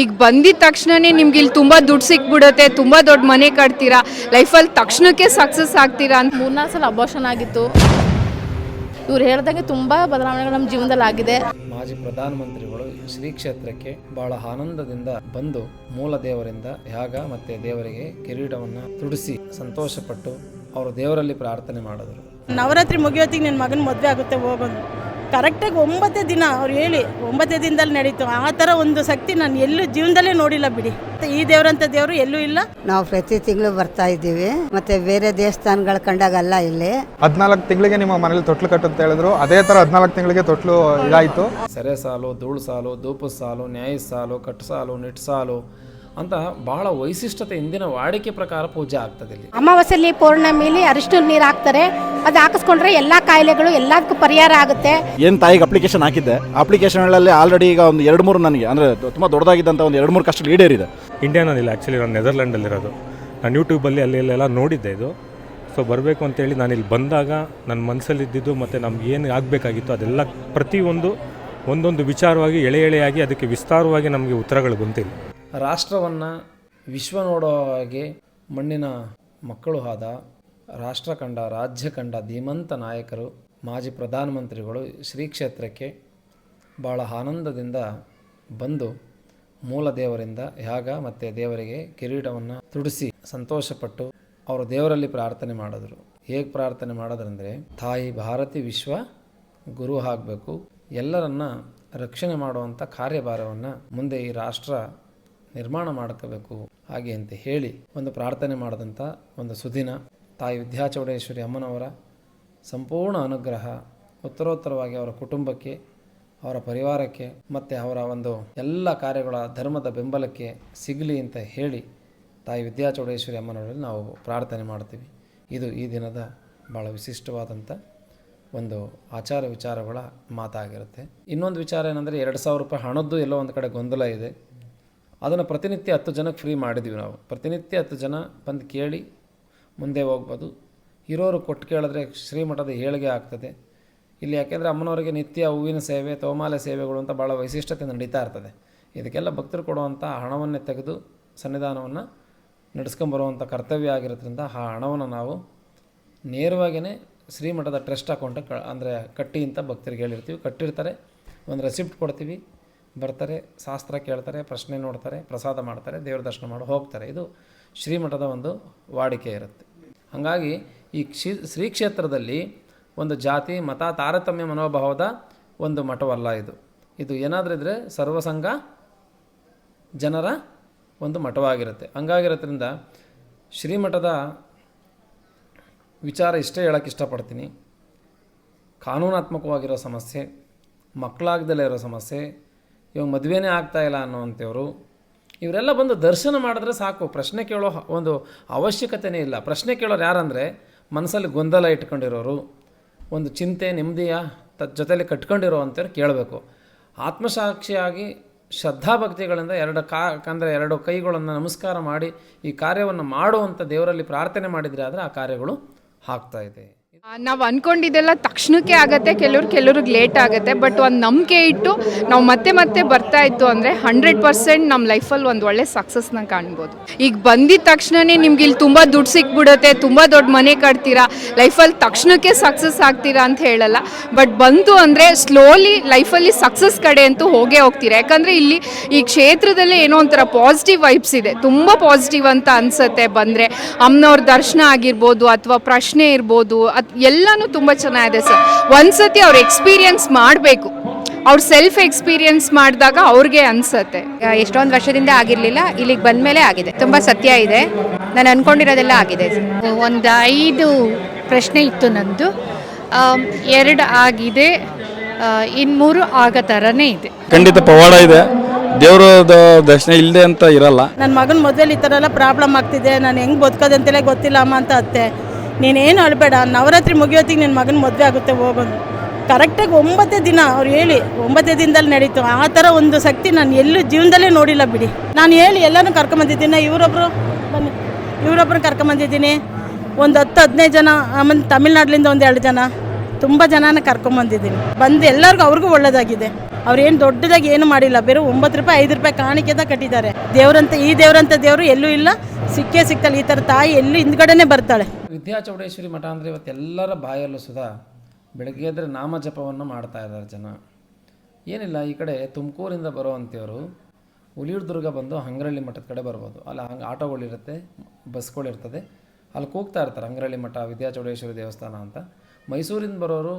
ಈಗ ಬಂದಿದ ತಕ್ಷಣನೇ ನಿಮ್ಗೆ ಇಲ್ಲಿ ತುಂಬ ದುಡ್ಡು ಸಿಕ್ಬಿಡುತ್ತೆ ತುಂಬ ದೊಡ್ಡ ಮನೆ ಕಟ್ತೀರಾ? ಲೈಫಲ್ಲಿ ತಕ್ಷಣಕ್ಕೆ ಸಕ್ಸಸ್ ಆಗ್ತೀರಾ ಅಂತ? ಮೂರ್ನಾಲ್ಕು ಸಲ ಅಬೋಷನ್ ಆಗಿತ್ತು. ಇವ್ರು ಹೇಳ್ದಂಗೆ ತುಂಬ ಬದಲಾವಣೆಗಳು ನಮ್ಮ ಜೀವನದಲ್ಲಿ ಆಗಿದೆ. ಮಾಜಿ ಪ್ರಧಾನಮಂತ್ರಿಗಳು ಶ್ರೀ ಕ್ಷೇತ್ರಕ್ಕೆ ಬಹಳ ಆನಂದದಿಂದ ಬಂದು ಮೂಲ ದೇವರಿಂದ ಯಾಗ ಮತ್ತೆ ದೇವರಿಗೆ ಕಿರೀಟವನ್ನು ತುಡಿಸಿ ಸಂತೋಷಪಟ್ಟು ಅವರು ದೇವರಲ್ಲಿ ಪ್ರಾರ್ಥನೆ ಮಾಡಿದರು. ನವರಾತ್ರಿ ಮುಗಿಯೋತ್ತಿಗೆ ನಿನ್ನ ಮಗನ ಮದುವೆ ಆಗುತ್ತೆ ಹೋಗೋದು ಕರೆಕ್ಟಾಗಿ ಒಂಬತ್ತೇ ದಿನ ಅವ್ರು ಹೇಳಿ ಒಂಬತ್ತೇ ದಿನದಲ್ಲಿ ನಡೀತು. ಆ ಥರ ಒಂದು ಶಕ್ತಿ ನಾನು ಎಲ್ಲೂ ಜೀವನದಲ್ಲೇ ನೋಡಿಲ್ಲ ಬಿಡಿ. ಈ ದೇವರಂಥ ದೇವರು ಎಲ್ಲೂ ಇಲ್ಲ. ನಾವು ಪ್ರತಿ ತಿಂಗಳು ಬರ್ತಾ ಇದ್ದೀವಿ. ಮತ್ತೆ ಬೇರೆ ದೇವಸ್ಥಾನಗಳು ಕಂಡಾಗಲ್ಲ ಇಲ್ಲಿ. ಹದಿನಾಲ್ಕು ತಿಂಗಳಿಗೆ ನಿಮ್ಮ ಮನೇಲಿ ತೊಟ್ಲು ಕಟ್ಟು ಅಂತ ಹೇಳಿದ್ರು. ಅದೇ ಥರ ಹದಿನಾಲ್ಕು ತಿಂಗಳಿಗೆ ತೊಟ್ಲು ಇದಾಯಿತು. ಸೆರೆ ಸಾಲು ಧೂಳು ಸಾಲು ಧೂಪದ ಸಾಲು ನ್ಯಾಯ ಸಾಲು ಕಟ್ಟು ಸಾಲು ನಿಟ್ಟು ಸಾಲು ಅಂತ ಬಹಳ ವೈಶಿಷ್ಟ್ಯತೆ ಇಂದಿನ ವಾಡಿಕೆ ಪ್ರಕಾರ ಪೂಜೆ ಆಗ್ತದೆ ಇಲ್ಲಿ. ಅಮಾವಾಸ್ಯೆಯಲ್ಲಿ ಪೌರ್ಣಮಿಲಿ ಅರಿಶಿನ ನೀರು ಹಾಕ್ತಾರೆ. ಅದು ಹಾಕಿಸ್ಕೊಂಡ್ರೆ ಎಲ್ಲ ಕಾಯಿಲೆಗಳು ಎಲ್ಲದಕ್ಕೂ ಪರಿಹಾರ ಆಗುತ್ತೆ. ಏನು ತಾಯಿಗೆ ಅಪ್ಲಿಕೇಶನ್ ಹಾಕಿದ್ದೆ? ಅಪ್ಲಿಕೇಶನ್ಗಳಲ್ಲಿ ಆಲ್ರೆಡಿ ಈಗ ಒಂದು ಎರಡು ಮೂರು ನನಗೆ ಅಂದರೆ ತುಂಬ ದೊಡ್ಡದಾಗಿದ್ದಂಥ ಒಂದು ಎರಡು ಮೂರು ಕಷ್ಟ ಈಡೇರಿದೆ. ಇಂಡಿಯಾನಲ್ಲಿಲ್ಲ ಆ್ಯಕ್ಚುಲಿ ನಾನು ನೆದರ್ಲ್ಯಾಂಡಲ್ಲಿರೋದು ನಾನು ಯೂಟ್ಯೂಬಲ್ಲಿ ಅಲ್ಲಿ ಇಲ್ಲೆಲ್ಲ ನೋಡಿದ್ದೆ ಇದು. ಸೊ ಬರಬೇಕು ಅಂತೇಳಿ ನಾನು ಇಲ್ಲಿ ಬಂದಾಗ ನನ್ನ ಮನಸ್ಸಲ್ಲಿ ಇದ್ದಿದ್ದು ಮತ್ತು ನಮ್ಗೆ ಏನು ಆಗಬೇಕಾಗಿತ್ತು ಅದೆಲ್ಲ ಪ್ರತಿಯೊಂದು ಒಂದೊಂದು ವಿಚಾರವಾಗಿ ಎಳೆ ಎಳೆಯಾಗಿ ಅದಕ್ಕೆ ವಿಸ್ತಾರವಾಗಿ ನಮಗೆ ಉತ್ತರಗಳು ಬಂತಿಲ್ಲ. ರಾಷ್ಟ್ರವನ್ನು ವಿಶ್ವ ನೋಡೋ ಹಾಗೆ ಮಣ್ಣಿನ ಮಕ್ಕಳು ಆದ ರಾಷ್ಟ್ರ ಕಂಡ, ರಾಜ್ಯ ಕಂಡ ಧೀಮಂತ ನಾಯಕರು, ಮಾಜಿ ಪ್ರಧಾನಮಂತ್ರಿಗಳು ಶ್ರೀ ಕ್ಷೇತ್ರಕ್ಕೆ ಭಾಳ ಆನಂದದಿಂದ ಬಂದು ಮೂಲ ದೇವರಿಂದ ಯಾಗ ಮತ್ತು ದೇವರಿಗೆ ಕಿರೀಟವನ್ನು ತುಡಿಸಿ ಸಂತೋಷಪಟ್ಟು ಅವರು ದೇವರಲ್ಲಿ ಪ್ರಾರ್ಥನೆ ಮಾಡಿದ್ರು. ಹೇಗೆ ಪ್ರಾರ್ಥನೆ ಮಾಡೋದ್ರಂದರೆ, ತಾಯಿ ಭಾರತಿ ವಿಶ್ವ ಗುರು ಆಗಬೇಕು, ಎಲ್ಲರನ್ನ ರಕ್ಷಣೆ ಮಾಡುವಂಥ ಕಾರ್ಯಭಾರವನ್ನು ಮುಂದೆ ಈ ರಾಷ್ಟ್ರ ನಿರ್ಮಾಣ ಮಾಡ್ಕೋಬೇಕು ಹಾಗೆ ಅಂತ ಹೇಳಿ ಒಂದು ಪ್ರಾರ್ಥನೆ ಮಾಡಿದಂಥ ಒಂದು ಸುದಿನ ತಾಯಿ ವಿದ್ಯಾಚೌಡೇಶ್ವರಿ ಅಮ್ಮನವರ ಸಂಪೂರ್ಣ ಅನುಗ್ರಹ, ಉತ್ತರೋತ್ತರವಾಗಿ ಅವರ ಕುಟುಂಬಕ್ಕೆ, ಅವರ ಪರಿವಾರಕ್ಕೆ, ಮತ್ತು ಅವರ ಒಂದು ಎಲ್ಲ ಕಾರ್ಯಗಳ ಧರ್ಮದ ಬೆಂಬಲಕ್ಕೆ ಸಿಗಲಿ ಅಂತ ಹೇಳಿ ತಾಯಿ ವಿದ್ಯಾಚೌಡೇಶ್ವರಿ ಅಮ್ಮನವರಲ್ಲಿ ನಾವು ಪ್ರಾರ್ಥನೆ ಮಾಡ್ತೀವಿ. ಇದು ಈ ದಿನದ ಭಾಳ ವಿಶಿಷ್ಟವಾದಂಥ ಒಂದು ಆಚಾರ ವಿಚಾರಗಳ ಮಾತಾಗಿರುತ್ತೆ. ಇನ್ನೊಂದು ವಿಚಾರ ಏನಂದರೆ, ಎರಡು ಸಾವಿರ ರೂಪಾಯಿ ಹಣದ್ದು ಎಲ್ಲೋ ಒಂದು ಕಡೆ ಗೊಂದಲ ಇದೆ. ಅದನ್ನು ಪ್ರತಿನಿತ್ಯ ಹತ್ತು ಜನಕ್ಕೆ ಫ್ರೀ ಮಾಡಿದ್ವಿ ನಾವು. ಪ್ರತಿನಿತ್ಯ ಹತ್ತು ಜನ ಬಂದು ಕೇಳಿ ಮುಂದೆ ಹೋಗ್ಬೋದು. ಇರೋರು ಕೊಟ್ಟು ಕೇಳಿದ್ರೆ ಶ್ರೀಮಠದ ಏಳಿಗೆ ಆಗ್ತದೆ. ಇಲ್ಲಿ ಯಾಕೆಂದರೆ ಅಮ್ಮನವರಿಗೆ ನಿತ್ಯ ಹೂವಿನ ಸೇವೆ, ತೋಮಾಲೆ ಸೇವೆಗಳು ಅಂತ ಭಾಳ ವೈಶಿಷ್ಟ್ಯತೆ ನಡೀತಾ ಇರ್ತದೆ. ಇದಕ್ಕೆಲ್ಲ ಭಕ್ತರು ಕೊಡುವಂಥ ಹಣವನ್ನೇ ತೆಗೆದು ಸನ್ನಿಧಾನವನ್ನು ನಡೆಸ್ಕೊಂಬರುವಂಥ ಕರ್ತವ್ಯ ಆಗಿರೋದ್ರಿಂದ ಆ ಹಣವನ್ನು ನಾವು ನೇರವಾಗಿಯೇ ಶ್ರೀಮಠದ ಟ್ರಸ್ಟ್ ಅಕೌಂಟ್ ಕ, ಅಂದರೆ ಕಟ್ಟಿ ಅಂತ ಭಕ್ತರಿಗೆ ಹೇಳಿರ್ತೀವಿ. ಕಟ್ಟಿರ್ತಾರೆ. ಒಂದು ರೆಸಿಪ್ಟ್ ಕೊಡ್ತೀವಿ. ಬರ್ತಾರೆ, ಶಾಸ್ತ್ರ ಕೇಳ್ತಾರೆ, ಪ್ರಶ್ನೆ ನೋಡ್ತಾರೆ, ಪ್ರಸಾದ ಮಾಡ್ತಾರೆ, ದೇವ್ರ ದರ್ಶನ ಮಾಡಿ, ಹೋಗ್ತಾರೆ. ಇದು ಶ್ರೀಮಠದ ಒಂದು ವಾಡಿಕೆ ಇರುತ್ತೆ. ಹಾಗಾಗಿ ಈ ಕ್ಷಿ ಶ್ರೀ ಕ್ಷೇತ್ರದಲ್ಲಿ ಒಂದು ಜಾತಿ, ಮತ, ತಾರತಮ್ಯ ಮನೋಭಾವದ ಒಂದು ಮಠವಲ್ಲ ಇದು. ಇದು ಏನಾದರೂ ಇದ್ದರೆ ಸರ್ವಸಂಗ ಜನರ ಒಂದು ಮಠವಾಗಿರುತ್ತೆ. ಹಂಗಾಗಿರೋದ್ರಿಂದ ಶ್ರೀಮಠದ ವಿಚಾರ ಇಷ್ಟೇ ಹೇಳೋಕ್ಕೆ ಇಷ್ಟಪಡ್ತೀನಿ. ಕಾನೂನಾತ್ಮಕವಾಗಿರೋ ಸಮಸ್ಯೆ, ಮಕ್ಕಳಾಗ್ದಲೇ ಇರೋ ಸಮಸ್ಯೆ ಇವಾಗ ಮದುವೆನೇ ಆಗ್ತಾ ಇಲ್ಲ ಅನ್ನೋವಂಥವ್ರು, ಇವರೆಲ್ಲ ಬಂದು ದರ್ಶನ ಮಾಡಿದ್ರೆ ಸಾಕು, ಪ್ರಶ್ನೆ ಕೇಳೋ ಒಂದು ಅವಶ್ಯಕತೆನೇ ಇಲ್ಲ. ಪ್ರಶ್ನೆ ಕೇಳೋರು ಯಾರಂದರೆ, ಮನಸ್ಸಲ್ಲಿ ಗೊಂದಲ ಇಟ್ಕೊಂಡಿರೋರು, ಒಂದು ಚಿಂತೆ ನೆಮ್ಮದಿಯ ತ ಜೊತೆಯಲ್ಲಿ ಕಟ್ಕೊಂಡಿರೋ ಅಂಥವ್ರು ಕೇಳಬೇಕು. ಆತ್ಮಸಾಕ್ಷಿಯಾಗಿ ಶ್ರದ್ಧಾಭಕ್ತಿಗಳಿಂದ ಎರಡು ಕಾ ಅಂದರೆ ಎರಡು ಕೈಗಳನ್ನು ನಮಸ್ಕಾರ ಮಾಡಿ ಈ ಕಾರ್ಯವನ್ನು ಮಾಡುವಂಥ ದೇವರಲ್ಲಿ ಪ್ರಾರ್ಥನೆ ಮಾಡಿದರೆ ಆದರೆ ಆ ಕಾರ್ಯಗಳು ಆಗ್ತಾಯಿದೆ ನಾವು ಅನ್ಕೊಂಡಿದ್ದೆಲ್ಲ ತಕ್ಷಣಕ್ಕೆ ಆಗತ್ತೆ, ಕೆಲವ್ರು ಕೆಲವ್ರಿಗೆ ಲೇಟ್ ಆಗುತ್ತೆ ಬಟ್ ಒಂದು ನಂಬಿಕೆ ಇಟ್ಟು ನಾವು ಮತ್ತೆ ಮತ್ತೆ ಬರ್ತಾ ಇತ್ತು ಅಂದರೆ ಹಂಡ್ರೆಡ್ ಪರ್ಸೆಂಟ್ ನಮ್ಮ ಲೈಫಲ್ಲಿ ಒಂದು ಒಳ್ಳೆ ಸಕ್ಸಸ್ನ ಕಾಣ್ಬೋದು. ಈಗ ಬಂದಿದ ತಕ್ಷಣನೇ ನಿಮ್ಗೆ ಇಲ್ಲಿ ತುಂಬ ದುಡ್ಡು ಸಿಕ್ಬಿಡುತ್ತೆ, ತುಂಬ ದೊಡ್ಡ ಮನೆ ಕಟ್ತೀರಾ ಲೈಫಲ್ಲಿ ತಕ್ಷಣಕ್ಕೆ ಸಕ್ಸಸ್ ಆಗ್ತೀರಾ ಅಂತ ಹೇಳಲ್ಲ ಬಟ್ ಬಂತು ಅಂದರೆ ಸ್ಲೋಲಿ ಲೈಫಲ್ಲಿ ಸಕ್ಸಸ್ ಕಡೆ ಅಂತೂ ಹೋಗೇ ಹೋಗ್ತೀರಾ? ಯಾಕಂದರೆ ಇಲ್ಲಿ ಈ ಕ್ಷೇತ್ರದಲ್ಲೇ ಏನೋ ಒಂಥರ ಪಾಸಿಟಿವ್ ವೈಬ್ಸ್ ಇದೆ, ತುಂಬ ಪಾಸಿಟಿವ್ ಅಂತ ಅನ್ಸುತ್ತೆ ಬಂದರೆ. ಅಮ್ಮನವ್ರ ದರ್ಶನ ಆಗಿರ್ಬೋದು ಅಥವಾ ಪ್ರಶ್ನೆ ಇರ್ಬೋದು ಎಲ್ಲನೂ ತುಂಬ ಚೆನ್ನಾಗಿದೆ ಸರ್. ಒಂದ್ಸತಿ ಅವ್ರು ಎಕ್ಸ್ಪೀರಿಯನ್ಸ್ ಮಾಡಬೇಕು. ಅವ್ರು ಸೆಲ್ಫ್ ಎಕ್ಸ್ಪೀರಿಯನ್ಸ್ ಮಾಡಿದಾಗ ಅವ್ರಿಗೆ ಅನ್ಸತ್ತೆ. ಎಷ್ಟೊಂದು ವರ್ಷದಿಂದ ಆಗಿರಲಿಲ್ಲ ಇಲ್ಲಿಗೆ ಬಂದ ಮೇಲೆ ಆಗಿದೆ. ತುಂಬ ಸತ್ಯ ಇದೆ. ನಾನು ಅನ್ಕೊಂಡಿರೋದೆಲ್ಲ ಆಗಿದೆ. ಒಂದು ಐದು ಪ್ರಶ್ನೆ ಇತ್ತು ನಂದು. ಎರಡು ಆಗಿದೆ. ಇನ್ನು ಮೂರು ಆಗೋ ಥರನೇ ಇದೆ. ಖಂಡಿತ ಪವಾಡ ಇದೆ. ದೇವರ ದರ್ಶನ ಇಲ್ಲದೆ ಅಂತ ಇರಲ್ಲ. ನನ್ನ ಮಗನ ಮೊದಲು ಈ ಥರ ಎಲ್ಲ ಪ್ರಾಬ್ಲಮ್ ಆಗ್ತಿದೆ. ನಾನು ಹೆಂಗೆ ಬದುಕೋದಂತೆಲ್ಲ ಗೊತ್ತಿಲ್ಲ ಅಮ್ಮ ಅಂತ ಅತ್ತೆ. ನೀನೇನು ಅಳಬೇಡ ನವರಾತ್ರಿ ಮುಗಿಯೋತ್ತಿಗೆ ನಿನ್ನ ಮಗನ ಮದುವೆ ಆಗುತ್ತೆ ಹೋಗೋದು ಕರೆಕ್ಟಾಗಿ ಒಂಬತ್ತೇ ದಿನ ಅವ್ರು ಹೇಳಿ, ಒಂಬತ್ತೇ ದಿನದಲ್ಲಿ ನಡೀತು. ಆ ಥರ ಒಂದು ಶಕ್ತಿ ನಾನು ಎಲ್ಲೂ ಜೀವನದಲ್ಲೇ ನೋಡಿಲ್ಲ ಬಿಡಿ. ನಾನು ಹೇಳಿ ಎಲ್ಲನೂ ಕರ್ಕೊಂಬಂದಿದ್ದೀನಿ ಇವರೊಬ್ಬರು ಬನ್ನಿ. ಇವರೊಬ್ಬರನ್ನ ಕರ್ಕೊಂಬಂದಿದ್ದೀನಿ ಒಂದು ಹತ್ತು, ಹದಿನೈದು ಜನ ಆಮೇಲೆ ತಮಿಳ್ನಾಡ್ಲಿಂದ ಒಂದು ಎರಡು ಜನ, ತುಂಬ ಜನನ ಕರ್ಕೊಂಬಂದಿದ್ದೀನಿ ಬಂದು ಎಲ್ಲರಿಗೂ ಅವ್ರಿಗೂ ಒಳ್ಳೆಯದಾಗಿದೆ ಅವ್ರೇನು ದೊಡ್ಡದಾಗಿ ಏನು ಮಾಡಿಲ್ಲ, ಬೇರೆ ಒಂಬತ್ತು ರೂಪಾಯಿ, ಐದು ರೂಪಾಯಿ ಕಾಣಿಕೆದ ಕಟ್ಟಿದ್ದಾರೆ. ದೇವರಂತ, ಈ ದೇವರಂತ ದೇವರು ಎಲ್ಲೂ ಇಲ್ಲ. ಸಿಕ್ಕೇ ಸಿಕ್ತಾಳೆ ಈ ಥರ ತಾಯಿ ಎಲ್ಲೂ ಹಿಂದ್ಗಡೆನೇ ಬರ್ತಾಳೆ. ವಿದ್ಯಾ ಚೌಡೇಶ್ವರಿ ಮಠ ಅಂದರೆ ಇವತ್ತೆಲ್ಲರ ಬಾಯಲ್ಲೂ ಸುಧಾ ಬೆಳಗ್ಗೆ ಎದ್ರೆ ನಾಮ ಜಪವನ್ನು ಮಾಡ್ತಾ ಇದ್ದಾರೆ ಜನ. ಏನಿಲ್ಲ, ಈ ಕಡೆ ತುಮಕೂರಿಂದ ಬರುವಂಥವ್ರು ದುರ್ಗ ಬಂದು ಹಂಗರಳ್ಳಿ ಮಠದ ಕಡೆ ಬರ್ಬೋದು. ಅಲ್ಲಿ, ಹಂಗೆ ಆಟೋಗಳಿರುತ್ತೆ ಬಸ್ಗಳಿರ್ತದೆ ಅಲ್ಲಿ ಕೂಗ್ತಾ ಇರ್ತಾರೆ ಹಂಗ್ರಳ್ಳಿ ಮಠ, ವಿದ್ಯಾ ಚೌಡೇಶ್ವರಿ ದೇವಸ್ಥಾನ ಅಂತ. ಮೈಸೂರಿಂದ ಬರೋರು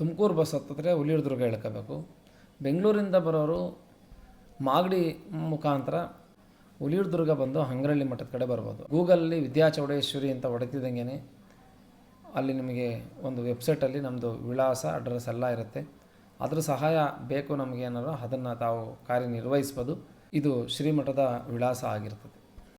ತುಮಕೂರು ಬಸ್ ಹತ್ತಿದ್ರೆ ಹುಲಿಯೂರು ದುರ್ಗ ಇಳ್ಕೋಬೇಕು. ಬೆಂಗಳೂರಿಂದ ಬರೋರು ಮಾಗಡಿ ಮುಖಾಂತರ ಹುಲಿಯೂರು ದುರ್ಗ ಬಂದು ಹಂಗರಳ್ಳಿ ಮಠದ ಕಡೆ ಬರ್ಬೋದು. ಗೂಗಲಲ್ಲಿ ವಿದ್ಯಾ ಚೌಡೇಶ್ವರಿ ಅಂತ ಹೊಡೆತಿದ್ದಂಗೆ ಅಲ್ಲಿ ನಿಮಗೆ ಒಂದು ವೆಬ್ಸೈಟಲ್ಲಿ ನಮ್ಮದು ವಿಳಾಸ, ಅಡ್ರೆಸ್ ಎಲ್ಲ ಇರುತ್ತೆ. ಅದರ ಸಹಾಯ ಬೇಕು ನಮಗೆ ಏನಾದ್ರು, ಅದನ್ನು ತಾವು ಕಾರ್ಯನಿರ್ವಹಿಸ್ಬೋದು. ಇದು ಶ್ರೀಮಠದ ವಿಳಾಸ ಆಗಿರ್ತದೆ.